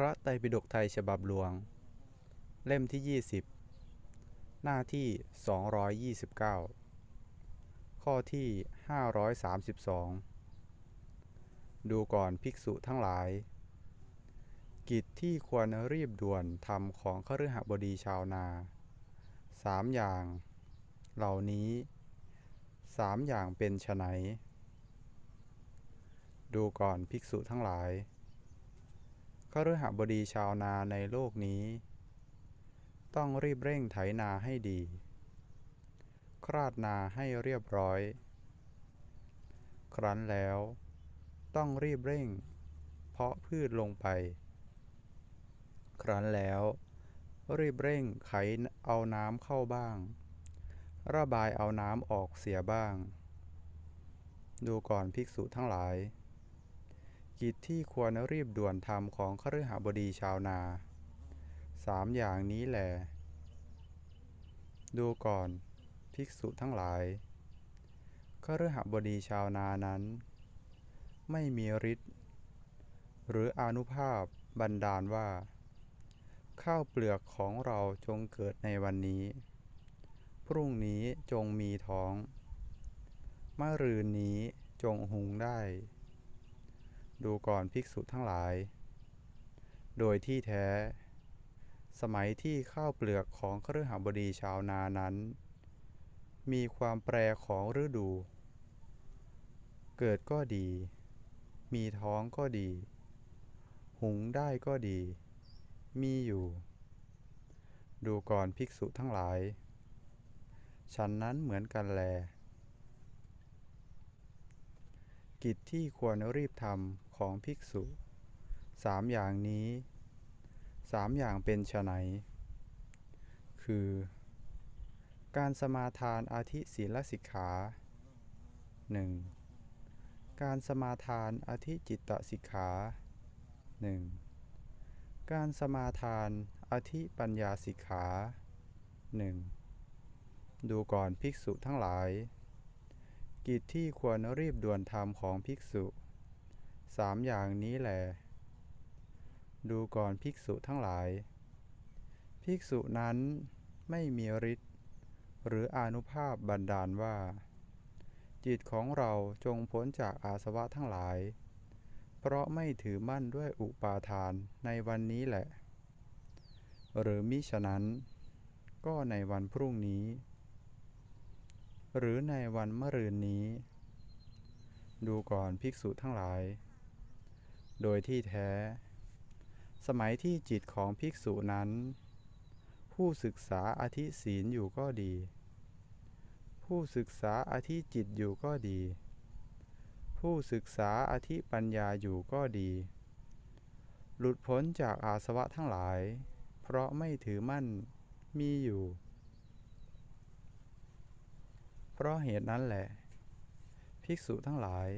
พระไตรปิฎกไทยฉบับหลวง เล่มที่ 20 หน้าที่ 229 ข้อที่ 532 ดูก่อนภิกษุทั้งหลาย กิจที่ควรรีบด่วนทำของคฤหบดีชาวนาสามอย่าง เหล่านี้สามอย่างเป็นไฉนดูก่อนภิกษุทั้งหลาย คฤหบดีชาวนาในโลกนี้ ต้องรีบเร่งไถนาให้ดี คราดนาให้เรียบร้อย ครั้นแล้ว ต้องรีบเร่ง เพาะพืชลงไป ครั้นแล้ว รีบเร่งไขเอาน้ำเข้าบ้าง ระบายเอาน้ำออกเสียบ้าง ดูก่อนภิกษุทั้งหลาย กิจที่ควรรีบด่วนทำของคฤหบดีชาวนาสามอย่างนี้แหลดูก่อนภิกษุทั้งหลายคฤหบดีชาวนานั้น ไม่มีฤทธิ์หรืออนุภาพบันดาลว่า ข้าวเปลือกของเราจงเกิดในวันนี้ พรุ่งนี้จงมีท้องมะรืนนี้จงหุงได้ ดูก่อนภิกษุทั้งหลาย โดยที่แท้ สมัยที่ข้าวเปลือกของคฤหบดีชาวนานั้น มีความแปรของฤดู เกิดก็ดี มีท้องก็ดี หุงได้ก็ดี มีอยู่ ดูก่อนภิกษุทั้งหลาย ฉันนั้นเหมือนกันแล กิจที่ควรรีบทำของภิกษุสามอย่างนี้สามอย่างเป็นไฉนคือ การสมาทานอาทิศีลสิกขาหนึ่งการสมาทานอธิจิตตสิกขาหนึ่งการสมาทานอธิปัญญาสิกขาหนึ่งดูก่อนภิกษุทั้งหลาย กิจที่ควรรีบด่วนทำของภิกษุสามอย่างนี้แหลดูก่อนภิกษุทั้งหลาย ภิกษุนั้นไม่มีฤทธิ์หรืออนุภาพบันดาลว่า จิตของเราจงพ้นจากอาสวะทั้งหลาย เพราะไม่ถือมั่นด้วยอุปาทานในวันนี้แหละ หรือมิฉะนั้น ก็ในวันพรุ่งนี้ หรือในวันมะรืนนี้ ดูก่อนภิกษุทั้งหลาย โดยที่แท้ สมัยที่จิตของภิกษุนั้น ผู้ศึกษาอธิศีลอยู่ก็ดี ผู้ศึกษาอธิจิตอยู่ก็ดี ผู้ศึกษาอธิปัญญาอยู่ก็ดี หลุดพ้นจากอาสวะทั้งหลาย เพราะไม่ถือมั่นมีอยู่ เพราะเหตุนั้นแหละ ภิกษุทั้งหลาย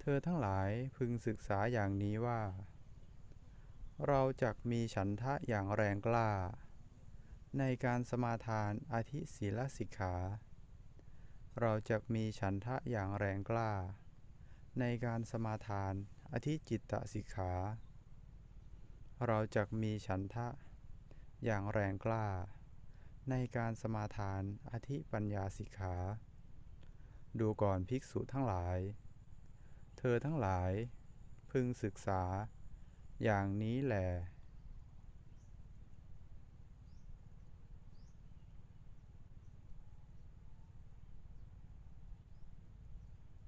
เธอทั้งหลายพึงศึกษาอย่างนี้ว่า เราจักมีฉันทะอย่างแรงกล้า ในการสมาทานอธิศีลสิกขา เราจักมีฉันทะอย่างแรงกล้า ในการสมาทานอธิจิตตสิกขา เราจักมีฉันทะอย่างแรงกล้า ในการสมาทานอธิปัญญาสิกขา ดูก่อนภิกษุทั้งหลาย เธอทั้งหลาย พึงศึกษา อย่างนี้แหละ